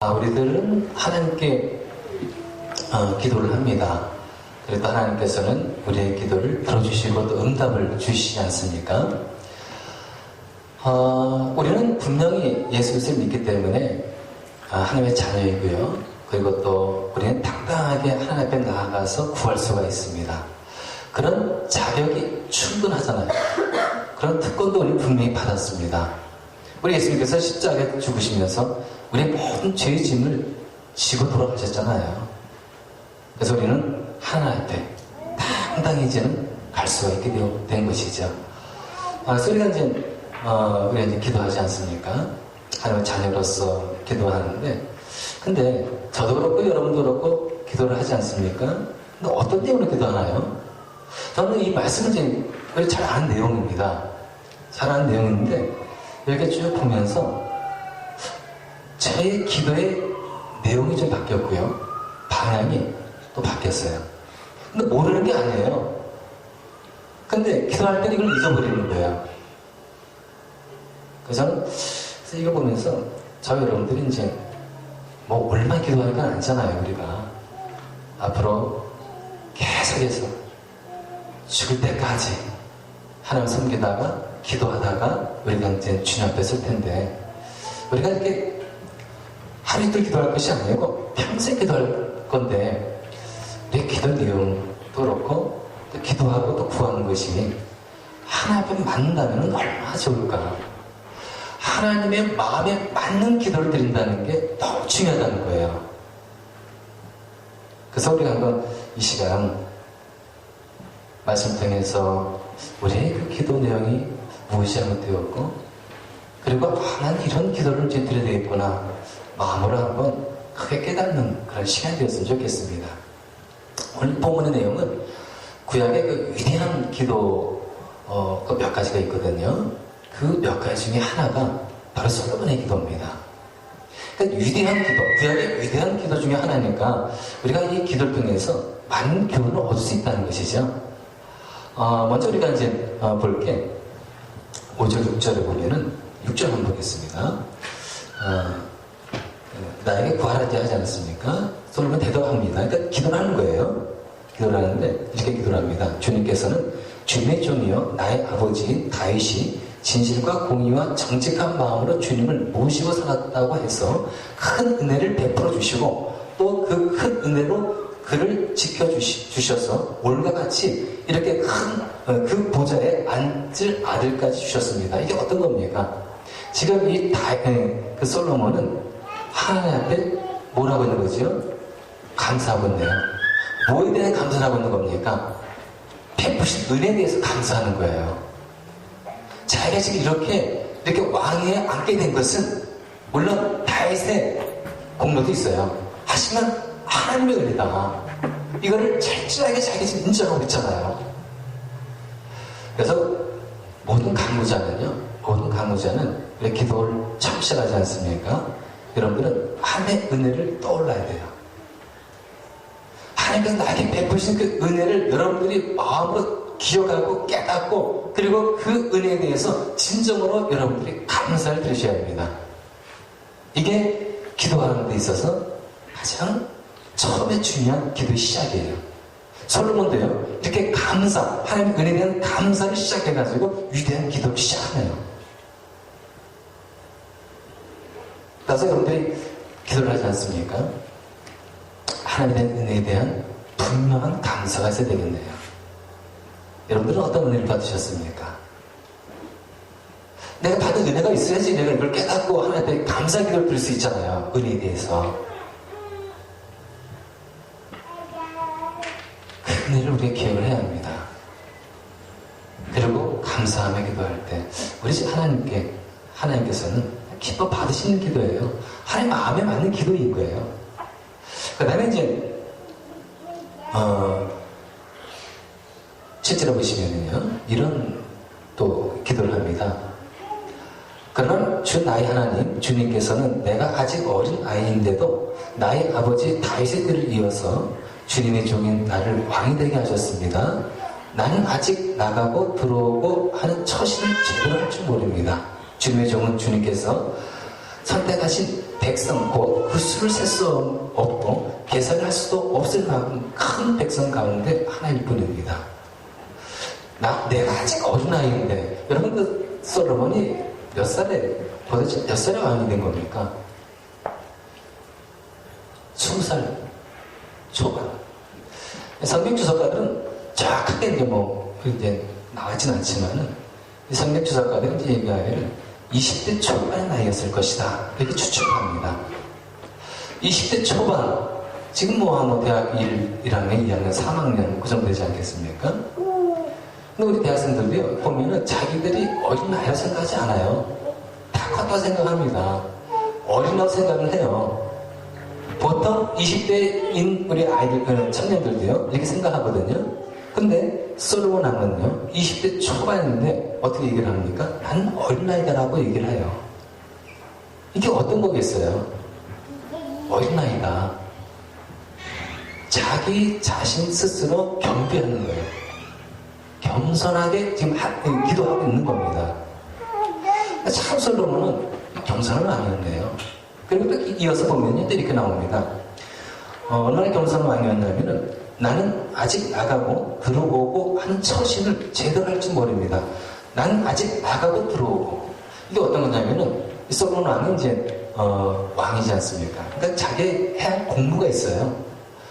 아, 우리들은 하나님께 어, 기도를 합니다. 그래도 하나님께서는 우리의 기도를 들어주시고 또 응답을 주시지 않습니까? 어, 우리는 분명히 예수 그리스도를 믿기 때문에 아, 하나님의 자녀이고요. 그리고 또 우리는 당당하게 하나님 앞에 나아가서 구할 수가 있습니다. 그런 자격이 충분하잖아요. 그런 특권도 우리 분명히 받았습니다. 우리 예수님께서 십자가에 죽으시면서 우리의 모든 죄의 짐을 지고 돌아가셨잖아요. 그래서 우리는 하나님 앞에 당당히 이제는 갈 수가 있게 된 것이죠. 아, 우리가 이제, 어, 우리가 이제 기도하지 않습니까? 하나님의 자녀로서 기도하는데, 근데 저도 그렇고 여러분도 그렇고 기도를 하지 않습니까? 근데 어떤 때문에 기도하나요? 저는 이 말씀을 우리 잘 아는 내용입니다. 잘 아는 내용인데, 이렇게 쭉 보면서 제 기도의 내용이 좀 바뀌었고요. 방향이 또 바뀌었어요. 근데 모르는 게 아니에요. 근데 기도할 때 이걸 잊어버리는 거예요. 그래서 저는 이거 보면서 저 여러분들이 이제 뭐 얼마 기도할 건 아니잖아요, 우리가. 앞으로 계속해서 죽을 때까지 하나님 섬기다가 기도하다가 우리가 이제 주님 앞에 설 텐데 우리가 이렇게 하루 이틀 기도할 것이 아니고 평생 기도할 건데 우리 기도 내용도 그렇고 또 기도하고 또 구하는 것이 하나님 맞는다면 얼마나 좋을까? 하나님의 마음에 맞는 기도를 드린다는 게 너무 중요하다는 거예요. 그래서 우리가 한번 이 시간 말씀 통해서 우리의 그 기도 내용이 무엇이 잘못되었고 그리고 아, 난 이런 기도를 드려야 되겠구나 마음으로 한번 크게 깨닫는 그런 시간이 되었으면 좋겠습니다. 오늘 본문의 내용은 구약의 그 위대한 기도 어, 그 몇 가지가 있거든요. 그 몇 가지 중에 하나가 바로 솔로몬의 기도입니다. 그러니까 위대한 기도, 구약의 위대한 기도 중에 하나니까 우리가 이 기도를 통해서 많은 교훈을 얻을 수 있다는 것이죠. 어, 먼저 우리가 이제 어, 볼게 5절, 6절에 보면은 6절 한번 보겠습니다. 어, 나에게 구하라 하지 않았습니까? 솔로몬 대답합니다. 그러니까 기도를 하는 거예요. 기도를 하는데 이렇게 기도를 합니다. 주님께서는 주님의 종이요 나의 아버지인 다윗이 진실과 공의와 정직한 마음으로 주님을 모시고 살았다고 해서 큰 은혜를 베풀어 주시고 또 그 큰 은혜로 그를 지켜주셔서 올과 같이 이렇게 큰 그 보좌에 앉을 아들까지 주셨습니다. 이게 어떤 겁니까? 지금 이 다, 에, 그 솔로몬은 하나님 앞에 뭐라고 있는 거죠? 감사하고 있네요. 뭐에 대해 감사를 하고 있는 겁니까? 베푸신 은혜에 대해서 감사하는 거예요. 자기가 지금 이렇게 이렇게 왕위에 앉게 된 것은 물론 다윗의 공로도 있어요. 하지만 하나님의 은혜다. 이거를 철저하게 자기 지금 인정하고 있잖아요. 그래서 모든 강무자는요, 모든 강무자는 이렇게 기도를 시작하지 않습니까? 여러분들은 하나님의 은혜를 떠올라야 돼요. 하나님께서 나에게 베푸신 그 은혜를 여러분들이 마음으로 기억하고 깨닫고 그리고 그 은혜에 대해서 진정으로 여러분들이 감사를 드리셔야 합니다. 이게 기도하는 데 있어서 가장 처음에 중요한 기도의 시작이에요. 솔로몬도요, 이렇게 감사, 하나님 은혜에 대한 감사를 시작해가지고 위대한 기도를 시작하네요. 그래서 여러분들이 기도를 하지 않습니까? 하나님의 은혜에 대한 분명한 감사가 있어야 되겠네요. 여러분들은 어떤 은혜를 받으셨습니까? 내가 받은 은혜가 있어야지 내가 이걸 깨닫고 하나님께 감사 기도를 드릴 수 있잖아요. 은혜에 대해서. 그 은혜를 우리가 기억을 해야 합니다. 그리고 감사하며 기도할 때 우리 집 하나님께 하나님께서는 기뻐 받으시는 기도예요. 하나님 마음에 맞는 기도인 거예요. 그 다음에 이제 어, 실제로 보시면은요 이런 또 기도를 합니다. 그러나 주 나의 하나님 주님께서는 내가 아직 어린 아이인데도 나의 아버지 다윗의 뜰을 이어서 주님의 종인 나를 왕이 되게 하셨습니다. 나는 아직 나가고 들어오고 하는 처신을 제대로 할 줄 모릅니다. 주님의 종은 주님께서 선택하신 백성 곧그 수를 셀 수 없고 계산할 수도 없을 만큼 큰 백성 가운데 하나일 뿐입니다. 나 내가 아직 어린 아이인데 여러분 그 솔로몬이 몇 살에 도대체 몇 살에 왕이 된 겁니까? 스무 살 초반. 성경 주석가들은 정확하게 이제 뭐 이제 나왔진 않지만은 이 성경 주석가들은 이제 얘기하기를 20대 초반의 나이였을 것이다 이렇게 추측합니다. 20대 초반 지금 뭐뭐 대학 1, 1학년, 2학년, 3학년 그 정도 되지 않겠습니까? 근데 우리 대학생들도요 보면은 자기들이 어린 나이라 생각하지 않아요. 다 컸다 생각합니다. 어린다고 생각을 해요. 보통 20대인 우리 아이들, 그 청년들도요, 이렇게 생각하거든요. 근데 솔로몬 왕은요, 20대 초반인데 어떻게 얘기를 합니까? 나는 어린아이다라고 얘기를 해요. 이게 어떤 거겠어요? 어린아이다. 자기 자신 스스로 경배하는 거예요. 겸손하게 지금 하, 기도하고 있는 겁니다. 참 솔로몬은 겸손은 아니었네요. 그리고 또 이어서 보면요, 또 이렇게 나옵니다. 어, 얼마나 겸손한 왕이었냐면은 나는 아직 나가고 들어오고 하는 처신을 제대로 할 줄 모릅니다. 나는 아직 나가고 들어오고 이게 어떤 거냐면은 이 솔로몬 왕은 이제 어, 왕이지 않습니까? 그러니까 자기 해야 할 공부가 있어요.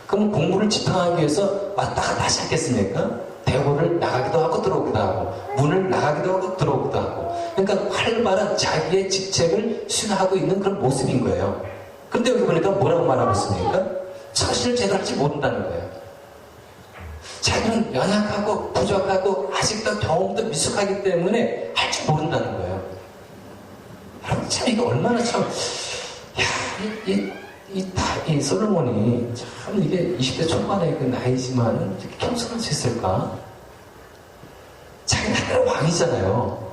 그럼 공부를 집행하기 위해서 왔다가 다시 하겠습니까? 대고를 나가기도 하고 들어오기도 하고 문을 나가기도 하고 들어오기도 하고 그러니까 활발한 자기의 직책을 수행하고 있는 그런 모습인 거예요. 근데 여기 보니까 뭐라고 말하고 있습니까? 처신을 제대로 할지 모른다는 거예요. 자기는 연약하고 부족하고 아직도 경험도 미숙하기 때문에 할 줄 모른다는 거예요. 여러분 참 이게 얼마나 참 야, 이, 이, 이, 다, 이 솔로몬이 참 이게 20대 초반의 그 나이지만 이렇게 겸손할 수 있을까? 자기 나라 왕이잖아요.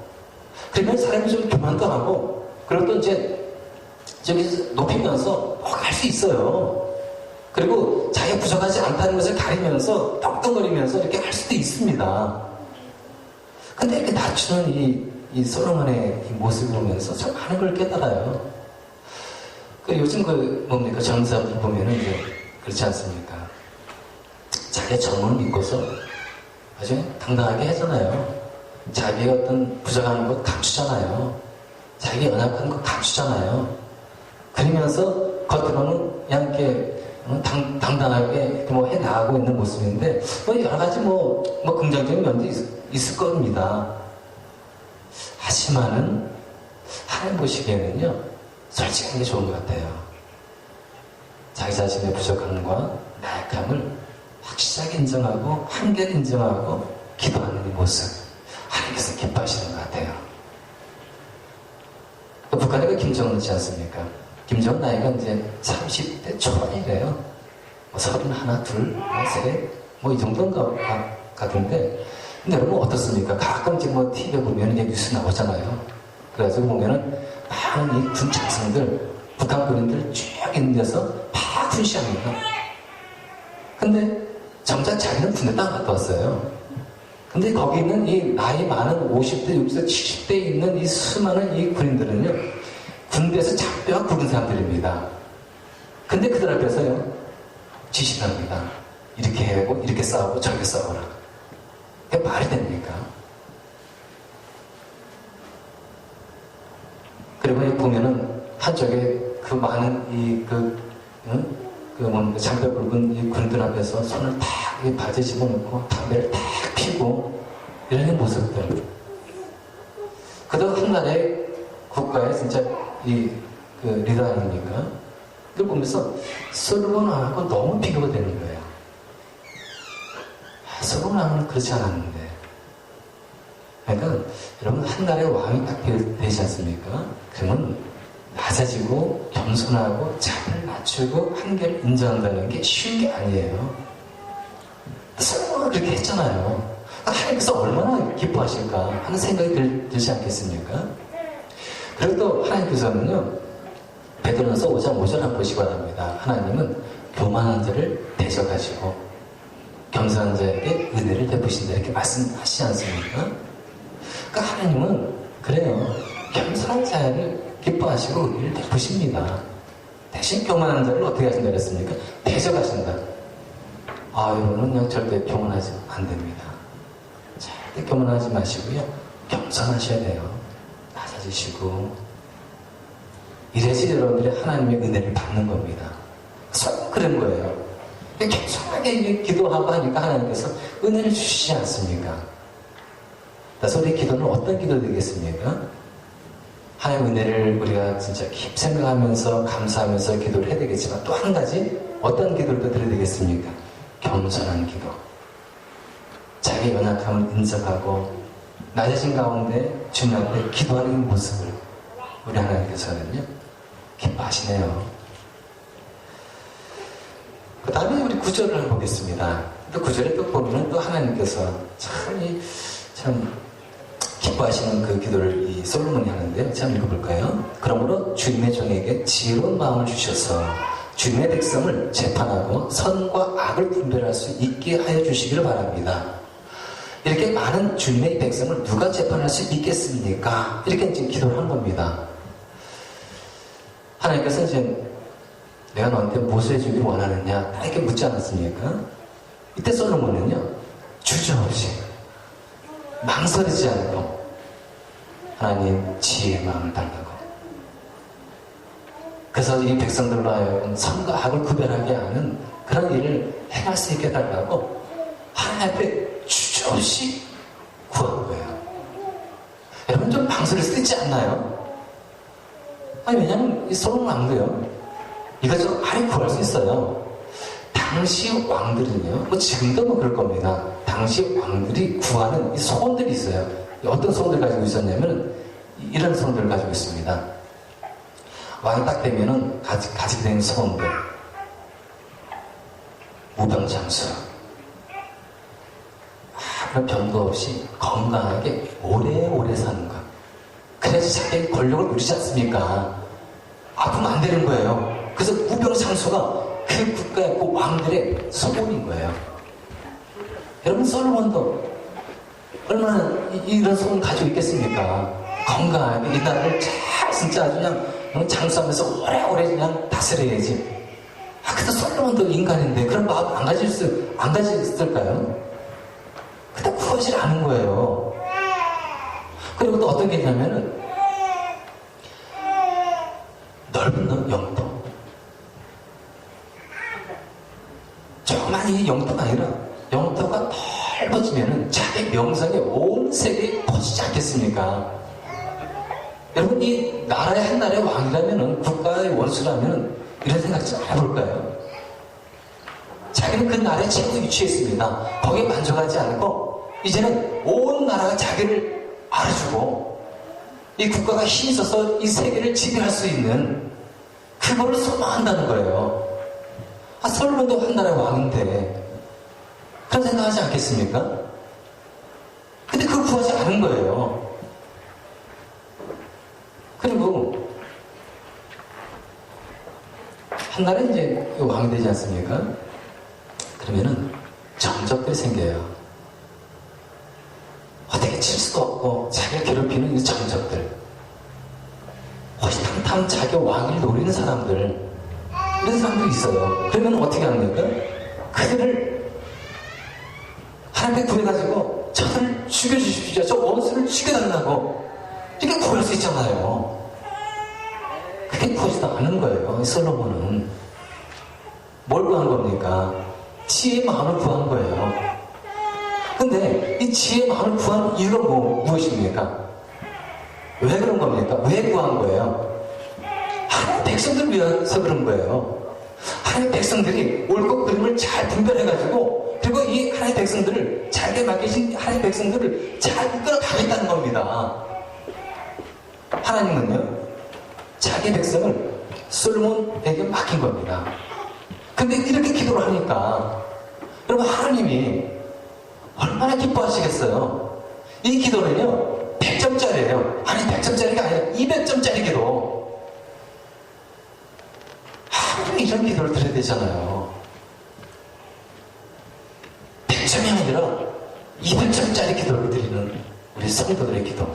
그러면 사람이 좀 교만도 하고, 그리고 또 이제 저기 높이면서 뭐할수 있어요. 그리고 자기가 부족하지 않다는 것을 가리면서 떵떵거리면서 이렇게 할 수도 있습니다. 근데 이렇게 낮추는 이, 이 솔로몬의 이 모습을 보면서 참 많은 걸 깨달아요. 그 요즘 그 뭡니까 사람들 보면은 이제 그렇지 않습니까? 자기의 젊음을 믿고서 아주 당당하게 하잖아요. 자기의 어떤 부족한 것 감추잖아요. 자기 연약한 것 감추잖아요. 그러면서 겉으로는 그냥 당, 당당하게 뭐 해 나가고 있는 모습인데 뭐 여러 가지 뭐, 뭐 긍정적인 면도 있, 있을 겁니다. 하지만은 하나님 보시기에는요 솔직한 게 좋은 것 같아요. 자기 자신의 부족함과 나약함을 확실하게 인정하고 한결 인정하고 기도하는 이 모습 하나님께서 기뻐하시는 것 같아요. 그 북한에 그 김정은 있지 않습니까? 김정은 나이가 이제 30대 초반이래요. 뭐 서른 하나, 둘, 뭐 셋, 뭐 이 정도인가 같은데. 근데 여러분 어떻습니까? 가끔 지금 뭐 TV에 보면 이제 뉴스 나오잖아요. 그래가지고 보면은 많은 이 군착성들, 북한 군인들 쭉 있는 데서 막 훈시합니다. 근데 정작 자기는 군대 땅 갔다 왔어요. 근데 거기 있는 이 나이 많은 50대, 60대, 70대 있는 이 수많은 이 군인들은요, 군대에서 잡혀와 굵은 사람들입니다. 근데 그들 앞에서요, 지시합니다. 이렇게 해고 이렇게 싸우고 저렇게 싸워라. 그게 말이 됩니까? 그리고 보면은 한쪽에 그 많은 이 그, 응? 그 뭐, 장벽 굵은 이 군들 앞에서 손을 탁 바지 집어넣고 담배를 탁 피고 이런 모습들. 그도 한 나라의 국가의 진짜 이 그 리더 아닙니까? 그걸 보면서 솔로몬 왕하고 너무 비교가 되는 거예요. 아, 솔로몬 왕은 그렇지 않았는데. 그러니까 여러분 한 나라의 왕이 딱 되지 않습니까? 그러면 낮아지고 겸손하고 자기를 낮추고 한계를 인정한다는 게 쉬운 게 아니에요. 솔로몬은 그렇게 했잖아요. 하나님께서 얼마나 기뻐하실까 하는 생각이 들, 들지 않겠습니까? 그리고 또 하나님께서는요, 베드로서 5장 5절 한 보시기 바랍니다. 하나님은 교만한 자를 대적하시고 겸손한 자에게 은혜를 베푸신다 이렇게 말씀하시지 않습니까? 그러니까 하나님은 그래요. 겸손한 자를 기뻐하시고 은혜를 베푸십니다. 대신 교만한 자를 어떻게 하신다 그랬습니까? 대적하신다. 아, 여러분은 그냥 절대 교만하지 안 됩니다. 절대 교만하지 마시고요. 겸손하셔야 돼요. 낮아지시고. 이래서 여러분들이 하나님의 은혜를 받는 겁니다. 속 그런 거예요. 겸손하게 기도하고 하니까 하나님께서 은혜를 주시지 않습니까? 그래서 우리 기도는 어떤 기도 되겠습니까? 하나님 은혜를 우리가 진짜 깊이 생각하면서 감사하면서 기도를 해야 되겠지만 또 한 가지 어떤 기도를 또 드려야 되겠습니까? 겸손한 기도. 자기 연약함을 인정하고 낮아진 가운데 주님한테 기도하는 모습을 우리 하나님께서는요 기뻐하시네요. 그 다음에 우리 구절을 한번 보겠습니다. 또 구절에 또 보면 또 하나님께서 참, 이, 참, 기뻐하시는 그 기도를 이 솔로몬이 하는데요. 참 읽어볼까요? 그러므로 주님의 종에게 지혜로운 마음을 주셔서 주님의 백성을 재판하고 선과 악을 분별할 수 있게 하여 주시기를 바랍니다. 이렇게 많은 주님의 백성을 누가 재판할 수 있겠습니까? 이렇게 지금 기도를 한 겁니다. 하나님께서 이제 내가 너한테 무엇을 해주길 원하느냐 이렇게 묻지 않았습니까? 이때 솔로몬은요 주저없이 망설이지 않고 하나님 지혜의 마음을 달라고 그래서 이 백성들로 하여금 선과 악을 구별하게 하는 그런 일을 행할 수 있게 달라고 하나님 앞에 주저없이 구한 거예요 여러분 좀수 있지 않나요? 아니 왜냐면 이 솔로몬 왕도요 이것저것 많이 구할 수 있어요. 당시 왕들은요, 뭐 지금도 뭐 그럴 겁니다. 당시 왕들이 구하는 이 소원들이 있어요. 어떤 소원들 가지고 있었냐면 이런 소원들을 가지고 있습니다. 왕이 딱 되면은 가지, 가지게 되는 소원들. 무병장수. 아무런 병도 없이 건강하게 오래오래 사는 것. 그래서 자기 권력을 누리지 않습니까? 아프면 안 되는 거예요. 그래서 무병장수가 그 국가의 그 왕들의 소원인 거예요. 여러분 솔로몬도 얼마나 이, 런 소원 가지고 있겠습니까? 건강하게 이 나라를 잘 진짜 아주 그냥 장수하면서 오래오래 그냥 다스려야지. 아, 근데 솔로몬도 인간인데 그런 마음 안 가질 수, 안 가졌을까요? 구하지 않은 거예요. 그리고 또 어떤 게 있냐면은 넓은 영토. 조그만 이 영토가 아니라 영토가 넓어지면은 자기 명성이 온 세계에 퍼지지 않겠습니까? 여러분 이 나라의 한 나라의 왕이라면은 국가의 원수라면은 이런 생각 좀 해볼까요? 자기는 그 나라의 최고 위치에 있습니다. 거기에 만족하지 않고 이제는 온 나라가 자기를 알아주고 이 국가가 힘이 있어서 이 세계를 지배할 수 있는 그거를 소망한다는 거예요. 아, 솔로몬도 한 나라의 왕인데 그런 생각하지 않겠습니까? 근데 그걸 구하지 않은 거예요. 그리고 한 날에 이제 왕이 되지 않습니까? 그러면은 정적들이 생겨요. 어떻게 칠 수도 없고 자기를 괴롭히는 이 정적들. 호시탐탐 자기 왕위를 노리는 사람들. 이런 사람들이 있어요. 그러면 어떻게 합니까? 그들을 하나님께 구해가지고 저들을 죽여주십시오. 저 원수를 죽여달라고. 이렇게 구할 수 있잖아요. 그게 구하지도 않은 거예요. 이 솔로몬은. 뭘 구한 겁니까? 지혜의 마음을 구한 거예요. 근데 이 지혜의 마음을 구한 이유가 뭐, 무엇입니까? 왜 그런 겁니까? 왜 구한 거예요? 하나님 백성들을 위해서 그런 거예요. 하나님 백성들이 옳고 그름을 잘 분별해가지고 그리고 이 하나님 백성들을 잘게 맡기신 하나님 백성들을 잘 이끌어 가겠다는 겁니다. 하나님은요 자기 백성을 솔몬에게 맡긴 겁니다. 근데 이렇게 기도를 하니까 여러분 하나님이 얼마나 기뻐하시겠어요? 이 기도는요 100점짜리예요. 아니 100점짜리가 아니라 200점짜리 기도. 하루 이런 기도를 드려야 되잖아요. 100점이 아니라 200점짜리 기도를 드리는 우리 성도들의 기도.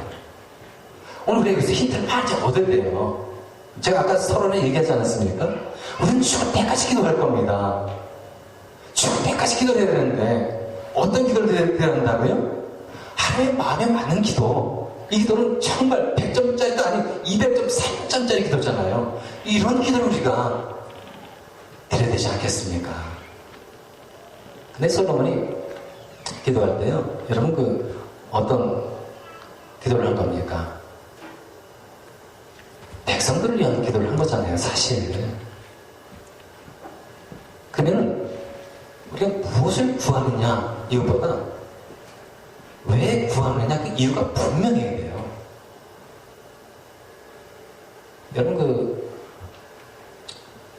오늘 우리가 여기서 힌트를 많이 돼요. 제가 아까 서론에 얘기하지 않았습니까? 우리는 죽을 때까지 기도할 겁니다. 죽을 때까지 기도를 해야 되는데 어떤 기도를 해야 한다고요? 하나님의 마음에 맞는 기도. 이 기도는 정말 100점짜리도 아니고 200점, 3점짜리 기도잖아요. 이런 기도를 우리가 드려야 되지 않겠습니까? 근데 솔로몬이 기도할 때요. 여러분 그 어떤 기도를 한 겁니까? 백성들을 위한 기도를 한 거잖아요, 사실. 그러면 우리가 무엇을 구하느냐 이것보다 왜 구하느냐 그 이유가 분명해야 돼요. 여러분 그,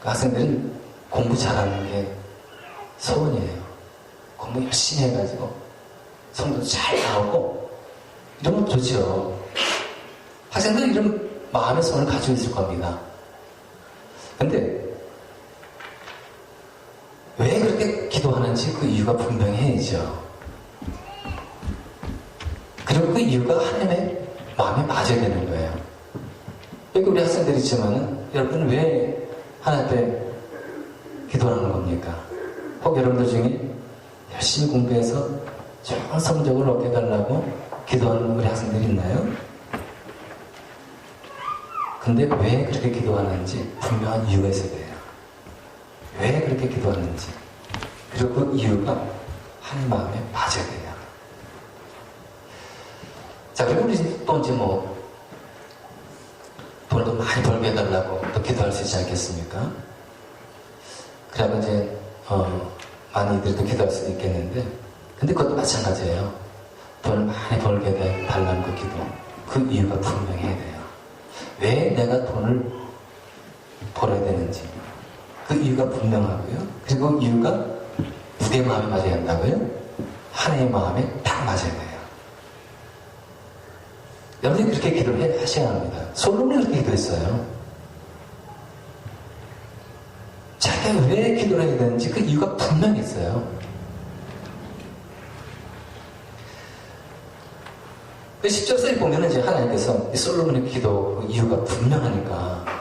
그 학생들은 공부 잘하는 게 소원이에요. 공부 열심히 해가지고 성도 잘 나오고 이러면 좋죠. 학생들은 이런 마음의 소원을 가지고 있을 겁니다. 근데 왜 그렇게 기도하는지 그 이유가 분명해야죠. 그리고 그 이유가 하나님의 마음에 맞아야 되는 거예요. 여기 우리 학생들 있지만은 여러분 왜 하나님 앞에 기도하는 겁니까? 혹 여러분들 중에 열심히 공부해서 좋은 성적을 얻게 해달라고 기도하는 우리 학생들이 있나요? 근데 왜 그렇게 기도하는지 분명한 이유가 있어야 돼요. 왜 그렇게 기도하는지. 그리고 그 이유가 한 마음에 맞아야 돼요. 자, 그리고 우리 또 이제 뭐, 돈을 더 많이 벌게 해달라고 또 기도할 수 있지 않겠습니까? 그러면 이제, 어, 많이들이 또 기도할 수도 있겠는데, 근데 그것도 마찬가지예요. 돈을 많이 벌게 해달라는 그 기도. 그 이유가 분명해야 돼요. 왜 내가 돈을 벌어야 되는지. 그 이유가 분명하고요. 그리고 이유가 누구의 마음에 맞아야 한다고요? 하나님의 마음에 딱 맞아야 돼요. 여러분이 그렇게 기도를 해- 하셔야 합니다. 솔로몬이 그렇게 기도했어요. 자기가 왜 기도를 해야 되는지 그 이유가 분명했어요. 그 10절서에 보면은 하나님께서 이 솔로몬의 기도 그 이유가 분명하니까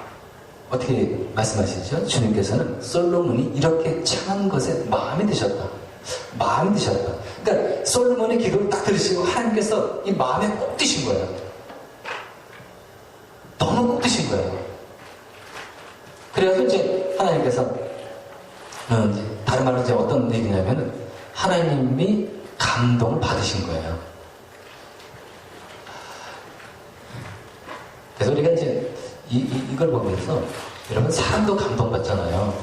어떻게 말씀하시죠? 주님께서는 솔로몬이 이렇게 창한 것에 마음이 드셨다. 마음이 드셨다. 그러니까 솔로몬의 기도를 딱 들으시고 하나님께서 이 마음에 꼭 드신 거예요. 너무 꼭 드신 거예요. 그래서 이제 하나님께서 어, 이제 다른 말로 이제 어떤 얘기냐면은 하나님이 감동을 받으신 거예요. 그래서 우리가 이제 이, 이, 걸 보면서 여러분 사람도 감동받잖아요.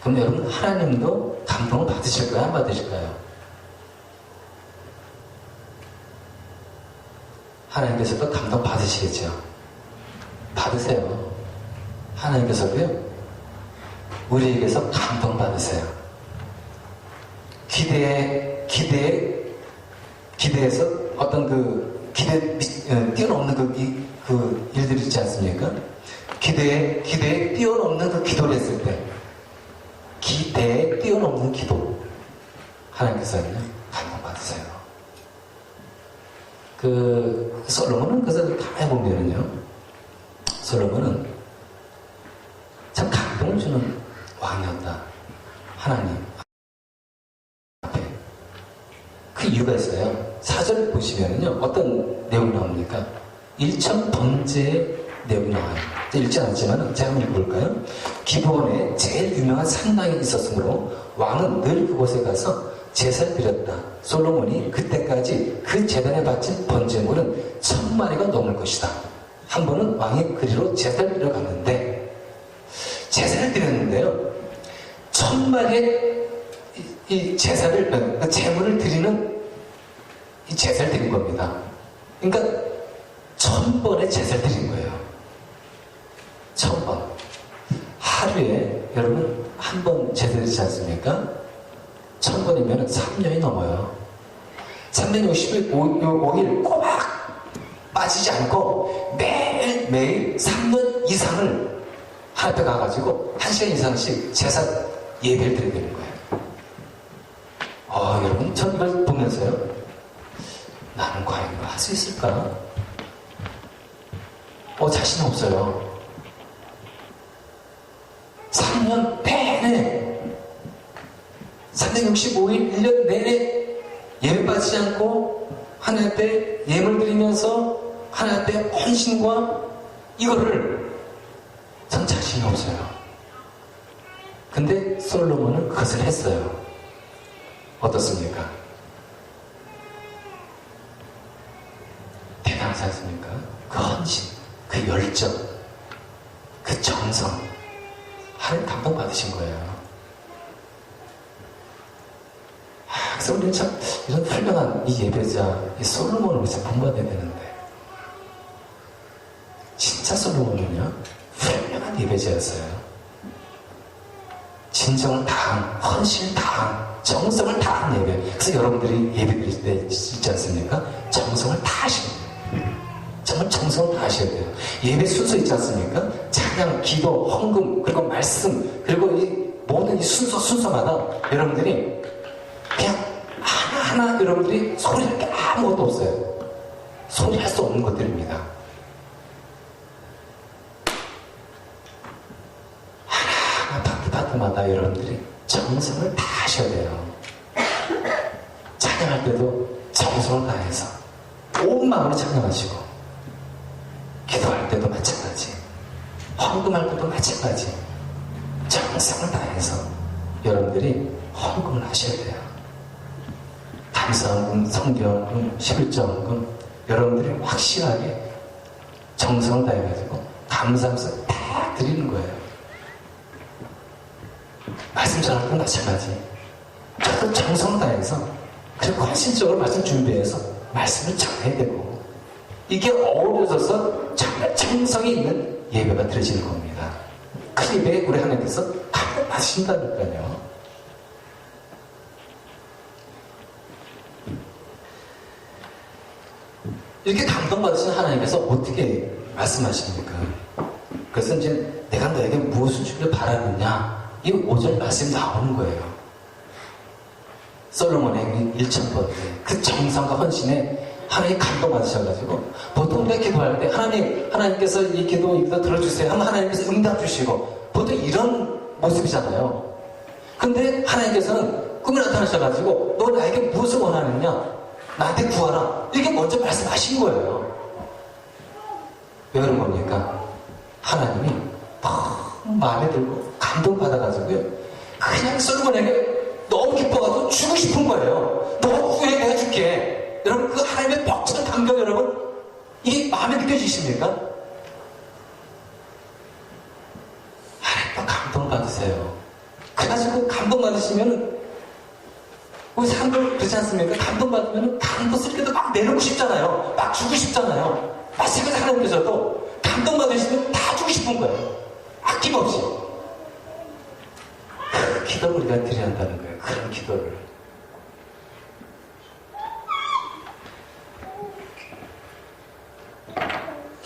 그럼 여러분 하나님도 감동을 받으실까요? 안 받으실까요? 하나님께서도 감동 받으시겠죠. 받으세요. 하나님께서도요. 우리에게서 감동 받으세요. 기대에 기대에 기대에서 어떤 그 기대 미- 어, 뛰어넘는 그, 이- 그 일들이 있지 않습니까? 기대에 기대에 뛰어넘는 그 기도를 했을 때 기대에 뛰어넘는 기도 하나님께서는요 감동 받으세요. 그 솔로몬은 그래서 가만히 보면은요 솔로몬은 참 감동을 주는 왕이었다. 하나님 앞에 그 이유가 있어요. 사절 보시면은요, 어떤 내용이 나옵니까? 일천 번제의 내용이 나와요. 읽지 않았지만 제가 한번 읽어볼까요? 기본에 제일 유명한 산당이 있었으므로 왕은 늘 그곳에 가서 제사를 드렸다. 솔로몬이 그때까지 그 재단에 바친 번제물은 천 마리가 넘을 것이다. 한 번은 왕이 그리로 제사를 드려 갔는데 제사를 드렸는데요. 천 마리의 이, 이 제사를 그 제물을 드리는 이 제사를 드린 겁니다. 그러니까 천 번의 제사를 드린 거예요. 천 번. 하루에 여러분 한 번 제사 드리지 않습니까? 천 번이면 3년이 넘어요. 3년 65일 꼬박 빠지지 않고 매일 매일 3년 이상을 하나님께 가가지고 한 시간 이상씩 제사 예배를 되는 거예요. 아, 여러분, 전 이걸 보면서요. 나는 과연 이걸 할 수 있을까? 어, 자신 없어요. 3년 내내 365일 1년 내내 예배 빠지지 않고 하나님 앞에 예물 드리면서 하나님 앞에 헌신과 이거를 전 자신이 없어요. 근데 솔로몬은 그것을 했어요. 어떻습니까? 대단하지 않습니까? 그 헌신, 그 열정, 그 정성, 하나님 감동 받으신 거예요. 아, 그래서 우리는 참 이런 훌륭한 이 예배자, 이 솔로몬을 우리가 본받아야 되는데, 진짜 솔로몬은요, 훌륭한 예배자였어요. 진정을 다한, 헌신을 다한, 정성을 다한 예배. 그래서 여러분들이 예배 드릴 때 있지 않습니까? 정성을 다하시는 거예요. 정말 정성을 다하셔야 돼요. 예배 순서 있지 않습니까? 찬양, 기도, 헌금, 그리고 말씀, 그리고 이 모든 이 순서, 순서마다 여러분들이 그냥 하나하나 여러분들이 소리할 게 아무것도 없어요. 소리할 수 없는 것들입니다. 하나하나 파트 파트마다 여러분들이 정성을 다 하셔야 돼요. 찬양할 때도 정성을 다해서 온 마음으로 찬양하시고 기도할 때도 마찬가지 헌금할 때도 마찬가지 정성을 다해서 여러분들이 헌금을 하셔야 돼요. 감사헌금, 성경헌금, 십일조헌금 여러분들이 확실하게 정성을 다해가지고 감사하면서 다 드리는 거예요. 말씀 전할 때 마찬가지. 저도 정성 다해서 그리고 헌신적으로 말씀 준비해서 말씀을 전해야 되고 이게 어우러져서 정말 정성이 있는 예배가 드려지는 겁니다. 그 예배에 우리 하나님께서 받으신다니까요. 이렇게 감동받으신 하나님께서 어떻게 말씀하십니까? 그래서 이제 내가 너에게 무엇을 주기를 바라느냐? 이 5절 말씀이 나오는 거예요. 솔로몬의 1천 번째 그 정성과 헌신에 하나님 감동받으셔가지고 보통 우리가 기도할 때 하나님, 하나님께서 이 기도, 이 기도 들어주세요 하면 하나님께서 응답 주시고 보통 이런 모습이잖아요. 근데 하나님께서는 꿈에 나타나셔가지고 너 나에게 무엇을 원하느냐? 나한테 구하라. 이렇게 먼저 말씀하신 거예요. 왜 그런 겁니까? 하나님이 너무 마음에 들고 감동받아가지고요. 그냥 솔로몬에게 너무 기뻐가지고 주고 싶은 거예요. 너 구해 내가 줄게. 여러분 그 하나님의 벅찬 감격 여러분 이게 마음에 느껴지십니까? 하나님과 감동 받으세요. 그래가지고 감동 받으시면은 우리 사람들 그렇지 않습니까? 감동 받으면 감동 쓸 때도 막 내놓고 싶잖아요. 막 주고 싶잖아요. 마찬가지 하나님께서도 감동 받으시면 다 주고 싶은 거예요. 아낌없이. 그 기도를 우리가 드려야 한다는 거예요. 그런 기도를.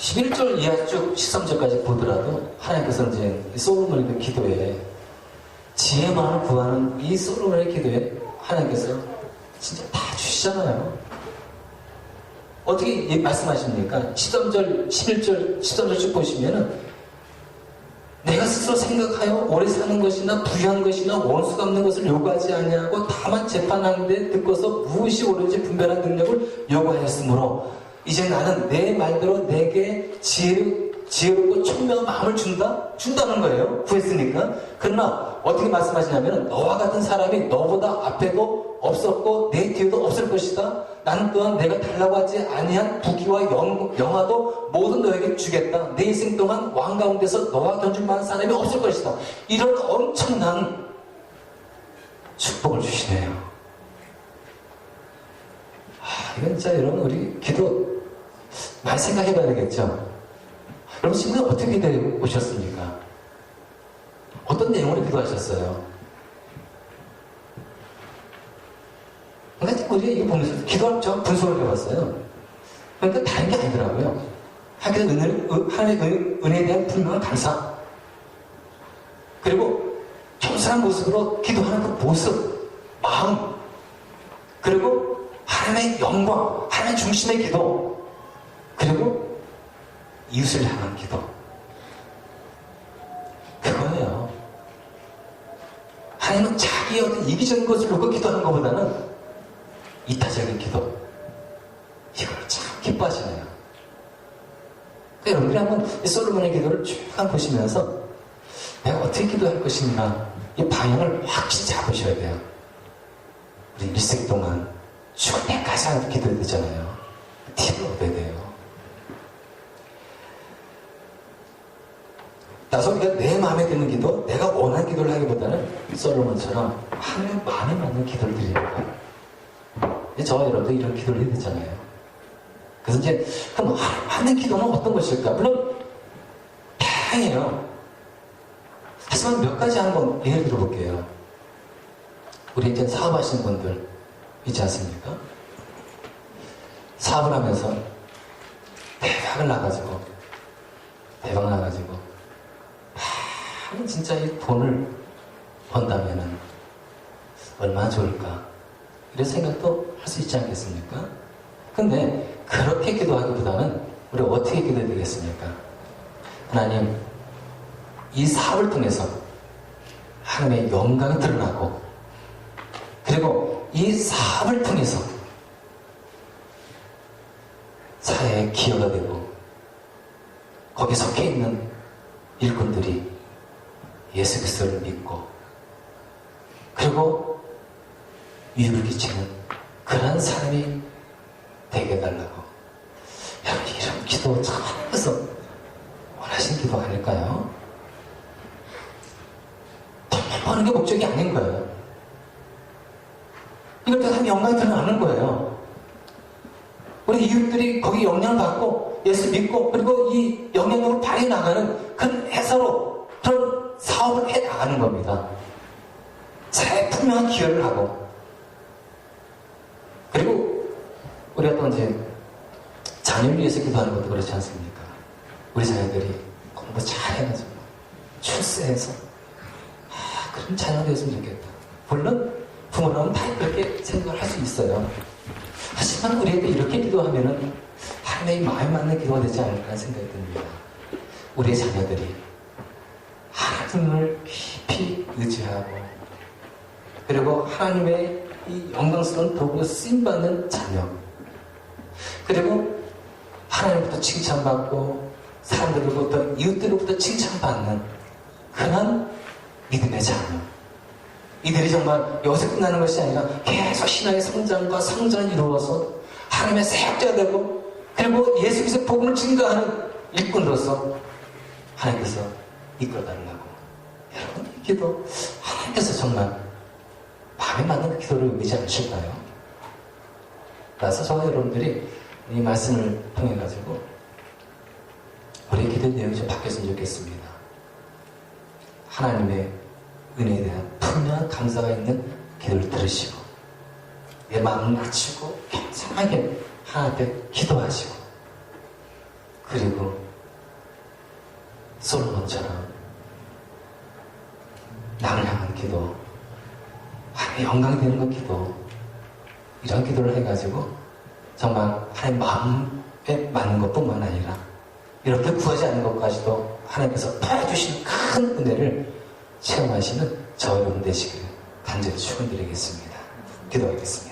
(11절) 이하 쭉 (13절까지) 보더라도 하나님께서 이제 그 기도에 지혜만을 구하는 이 솔로몬의 기도에 하나님께서 진짜 다 주시잖아요. 어떻게 말씀하십니까? 13절, 11절, 13절 쭉 보시면은 내가 스스로 생각하여 오래 사는 것이나 부유한 것이나 원수 갚는 것을 요구하지 아니하고 다만 재판하는데 듣고서 무엇이 옳은지 분별한 능력을 요구하였으므로 이제 나는 내 말대로 내게 지혜로, 지혜롭고 총명한 마음을 준다? 준다는 거예요. 구했으니까. 그러나 어떻게 말씀하시냐면 너와 같은 사람이 너보다 앞에도 없었고 내 뒤에도 없을 것이다. 나는 또한 내가 달라고 하지 아니한 부귀와 영, 영화도 모든 너에게 주겠다. 내 인생 동안 왕 가운데서 너와 견줄 만한 사람이 없을 것이다. 이런 엄청난 축복을 주시네요. 진짜 여러분 우리 기도 많이 생각해 봐야 되겠죠? 여러분 지금 어떻게 기도해 오셨습니까? 어떤 내용으로 기도하셨어요? 그러니까 우리 이거 보면서 기도할 좀 분석을 해봤어요. 그러니까 다른 게 아니더라고요. 하나님의 은혜, 하나님의 은혜에 대한 분명한 감사. 그리고 겸손한 모습으로 기도하는 그 모습, 마음. 그리고 하나님의 영광, 하나님의 중심의 기도. 그리고 이웃을 향한 기도. 그거예요. 하나님은 자기 어떤 이기적인 것을 놓고 기도하는 것보다는 이타적인 기도. 이걸 참 기뻐하시네요. 여러분들이 한번 이 솔로몬의 기도를 쭉 보시면서 내가 어떻게 기도할 것인가 이 방향을 확실히 잡으셔야 돼요. 우리 일생 동안 죽을 때까지 기도해야 되잖아요. 팁을 얻어야 돼요. 나서 우리가 내 마음에 드는 기도, 내가 원하는 기도를 하기보다는 솔로몬처럼 하나님 마음에 맞는 기도를 드리는 거예요. 저와 여러분도 이런 기도를 해야 되잖아요. 그래서 이제 그럼 맞는 기도는 어떤 것일까? 물론 다양해요. 하지만 몇 가지 한번 예를 들어볼게요. 우리 이제 사업하시는 분들 있지 않습니까? 사업을 하면서 대박을 나가지고 대박 나가지고 아, 진짜 이 돈을 번다면은 얼마나 좋을까 이런 생각도 할 수 있지 않겠습니까? 근데 그렇게 기도하기보다는 우리 어떻게 기도해야 되겠습니까? 하나님 이 사업을 통해서 하나님의 영광이 드러나고 그리고 이 사업을 통해서 사회에 기여가 되고 거기 속해 있는 일꾼들이 예수 그리스도를 믿고 그리고 위를 끼치는 그러한 사람이 되게 해달라고 여러분 이런 기도 참에서 원하시는 기도 아닐까요? 돈만 버는 게 목적이 아닌 거예요. 또 하면 영광이 드러나는 거예요. 우리 이웃들이 거기 영향을 받고 예수 믿고 그리고 이 영향력을 발휘해 나가는 그런 해서로 그런 사업을 해 나가는 겁니다. 사회에 분명한 기여를 하고 그리고 우리가 또 이제 자녀를 위해서 기도하는 것도 그렇지 않습니까? 우리 자녀들이 공부 잘 해가지고 출세해서 아, 그런 자녀가 되었으면 좋겠다. 물론 부모라면 다 그렇게 생각을 할 수 있어요. 하지만 우리에게 이렇게 기도하면은 하나님의 마음에 맞는 기도가 되지 않을까 생각이 듭니다. 우리의 자녀들이 하나님을 깊이 의지하고 그리고 하나님의 이 영광스러운 도구로 쓰임받는 자녀 그리고 하나님부터 칭찬받고 사람들로부터 이웃들로부터 칭찬받는 그런 믿음의 자녀 이들이 정말 여기서 끝나는 것이 아니라 계속 신앙의 성장과 성장을 이루어서 하나님의 사역자가 되고 그리고 예수 그리스도의 복음을 증거하는 일꾼으로서 하나님께서 이끌어달라고 여러분 이 기도 하나님께서 정말 마음에 맞는 기도를 의미지 않으실까요? 그래서 저와 여러분들이 이 말씀을 통해 가지고 우리 기도 내용이 좀 바뀌었으면 좋겠습니다. 하나님의 은혜에 대한 분명한 감사가 있는 기도를 들으시고 내 마음을 낮추고 평생하게 하나님께 기도하시고 그리고 솔로몬처럼 남을 향한 기도 하나님의 영광이 되는 것 기도 이런 기도를 해가지고 정말 하나님 마음에 맞는 것뿐만 아니라 이렇게 구하지 않는 것까지도 하나님께서 더해주신 큰 은혜를 체험하시는 저 여러분 되시기를 간절히 축원드리겠습니다. 기도하겠습니다.